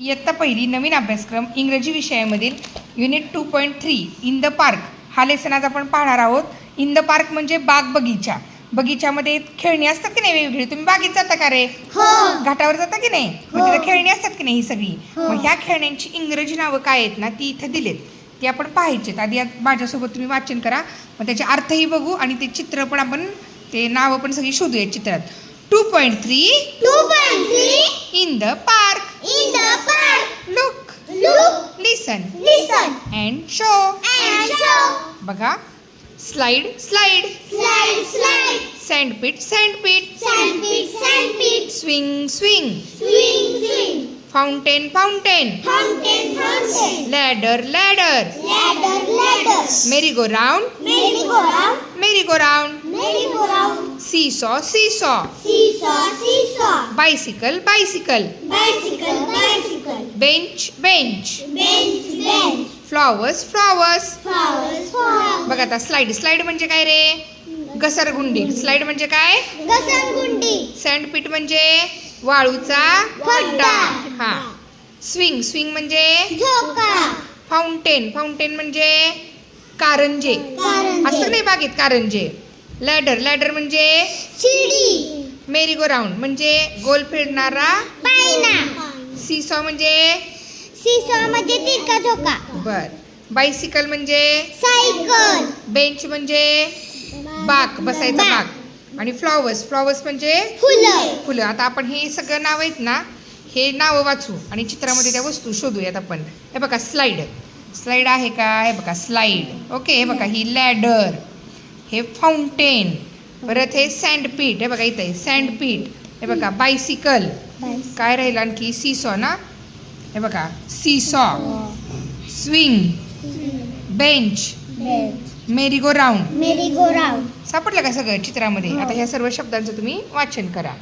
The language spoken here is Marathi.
इयत्ता पहिली नवीन अभ्यासक्रम इंग्रजी विषयामधील unit two point three in the park हा लेसन आज आपण पाहणार आहोत. इन द पार्क म्हणजे बाग बगीचा. बगीच्यामध्ये खेळणी असतात की नाही वेगवेगळी? तुम्ही बागेत जाता का रे? घाटावर जाता की नाही? मग तिथे खेळणी असतात की नाही ही सगळी? मग ह्या खेळण्यांची इंग्रजी नावं काय आहेत ना ती इथे दिलेत. ती आपण पाहायचेत. आधी माझ्यासोबत तुम्ही वाचन करा. मग त्याचे अर्थही बघू आणि ते चित्र पण आपण ते नावं पण सगळी शोधूया चित्रात. Two point three 2.3 in the park park. Look Look, listen listen, and show and show. बघा slide slide Slide, slide. सँडपीट सँडपीट Sandpit, sandpit. Swing swing Swing, swing. Fountain fountain Fountain, fountain. Ladder ladder Ladder, ladder. मेरी गो राउंड Merry-go-round. मेरी गो राउंड Merry-go-round. सी सॉ सी सॉ Seesaw, seesaw. Bicycle bicycle Bicycle, bicycle. Bench bench Bench, bench. Flowers flowers Flowers, flowers. बघा आता स्लाइड स्लाइड म्हणजे काय रे घसरगुंडी स्लाइड म्हणजे काय घसरगुंडी. सँडपीट म्हणजे वाळूचा खड्डा हा स्विंग स्विंग म्हणजे झोका. फाउंटेन फाउंटेन म्हणजे कारंजे कारंजे. असं नाही बागेत कारंजे लॅडर लॅडर म्हणजे शिडी. मेरी गो राऊंड म्हणजे गोल फिरणारा पायना. सीसॉ म्हणजे सीसॉ म्हणजे तिरका झोका. बर. बायसिकल म्हणजे सायकल. बेंच म्हणजे बाक बसायचा बाक आणि फ्लॉवर्स फ्लॉवर्स म्हणजे फुलं. फुलं. आता आपण हे सगळं नाव आहेत ना हे नावं वाचू आणि चित्रामध्ये त्या वस्तू शोधूयात आपण. हे बघा स्लाइड स्लाइड आहे का? हे बघा स्लाइड ओके हे बघा ही लॅडर हे फाउंटेन परत हे सँडपीट हे बघा इथे आहे सँडपीट हे बघा बायसिकल काय राहिलं आणखी? सीसॉ ना? हे बघा seesaw swing bench merry go round merry go round सापडलं का सगळं चित्रामध्ये? आता ह्या सर्व शब्दांचं तुम्ही वाचन करा.